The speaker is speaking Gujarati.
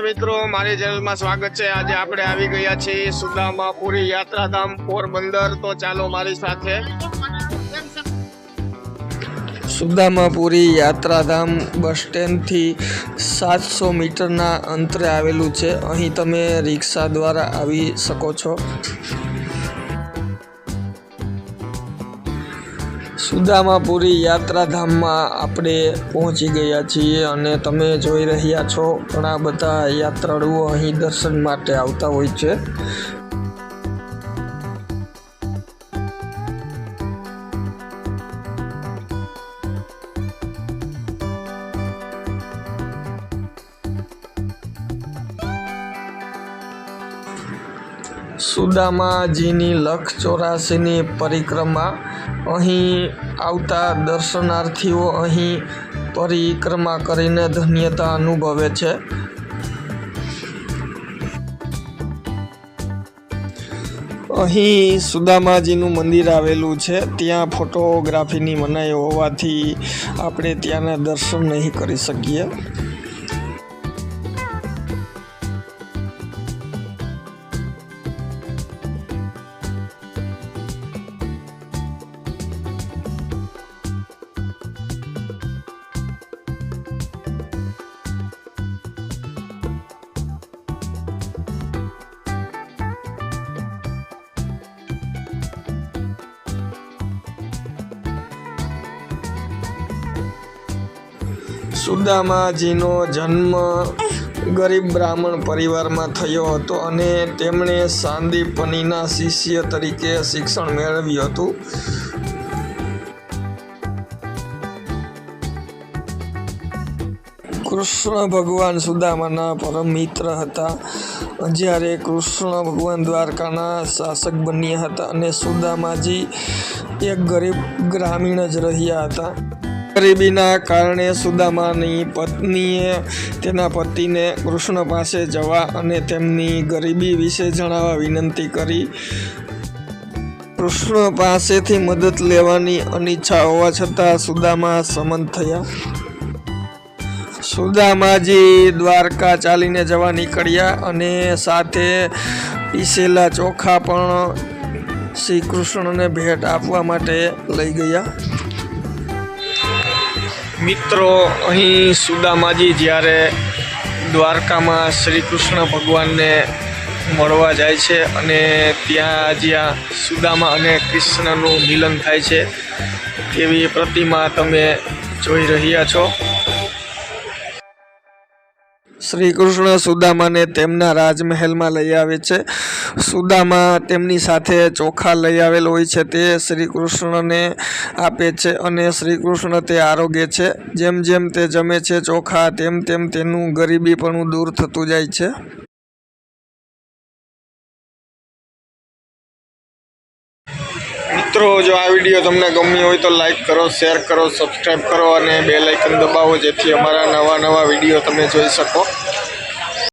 મિત્રો, મારી ચેનલમાં સ્વાગત છે. આજે આપણે આવી ગયા છીએ સુદામા યાત્રાધામ પોરબંદર. તો ચાલો મારી સાથે સુદામાપુરી યાત્રાધામ બસ સ્ટેન્ડથી સાતસો મીટરના અંતરે આવેલું છે. અહીં તમે રિક્ષા દ્વારા આવી શકો છો. સુદામાપુરી યાત્રાધામમાં આપણે પહોંચી ગયા છીએ અને તમે જોઈ રહ્યા છો ઘણા બધા યાત્રાળુઓ અહીં દર્શન માટે આવતા હોય છે. સુદામાજીની લખ ચોરાસીની પરિક્રમા. અહીં આવતા દર્શનાર્થીઓ અહીં પરિક્રમા કરીને ધન્યતા અનુભવે છે. અહીં સુદામાજીનું મંદિર આવેલું છે. ત્યાં ફોટોગ્રાફીની મનાઈ હોવાથી આપણે ત્યાંના દર્શન નહીં કરી શકીએ. સુદામાજીનો જન્મ ગરીબ બ્રાહ્મણ પરિવારમાં થયો હતો અને તેમણે સાંદીપનીના શિષ્ય તરીકે શિક્ષણ મેળવ્યું હતું. કૃષ્ણ ભગવાન સુદામાના પરમ મિત્ર હતા. જ્યારે કૃષ્ણ ભગવાન દ્વારકાના શાસક બન્યા હતા અને સુદામાજી એક ગરીબ ગ્રામીણ જ રહ્યા હતા. ગરીબીના કારણે સુદામાની પત્નીએ તેના પતિને કૃષ્ણ પાસે જવા અને તેમની ગરીબી વિશે જણાવવા વિનંતી કરી. કૃષ્ણ પાસેથી મદદ લેવાની અનિચ્છા હોવા છતાં સુદામા સમંત થયા. સુદામાજી દ્વારકા ચાલીને જવા નીકળ્યા અને સાથે પીસેલા ચોખા પણ શ્રી કૃષ્ણને ભેટ આપવા માટે લઈ ગયા. મિત્રો, અહીં સુદામાજી જ્યારે દ્વારકામાં શ્રી કૃષ્ણ ભગવાનને મળવા જાય છે અને ત્યાં જ્યાં સુદામા અને કૃષ્ણનું મિલન થાય છે, એવી પ્રતિમા તમે જોઈ રહ્યા છો. શ્રી કૃષ્ણ સુદામાને તેમના રાજમહેલમાં લઈ આવે છે. સુદામા તેમની સાથે ચોખા લઈ આવેલ હોય છે, તે શ્રી કૃષ્ણને આપે છે અને શ્રી કૃષ્ણ તે આરોગ્ય છે. જેમ જેમ તે જમે છે ચોખા, તેમ તેમ તેનું ગરીબીપણું દૂર થતું જાય છે. જો આ વીડિયો તમને ગમ્યો હોય તો લાઇક કરો શેર કરો સબસ્ક્રાઈબ કરો અને બે લાઇકન દબાવો જેથી અમારા નવા નવા વીડિયો તમે જોઈ શકો.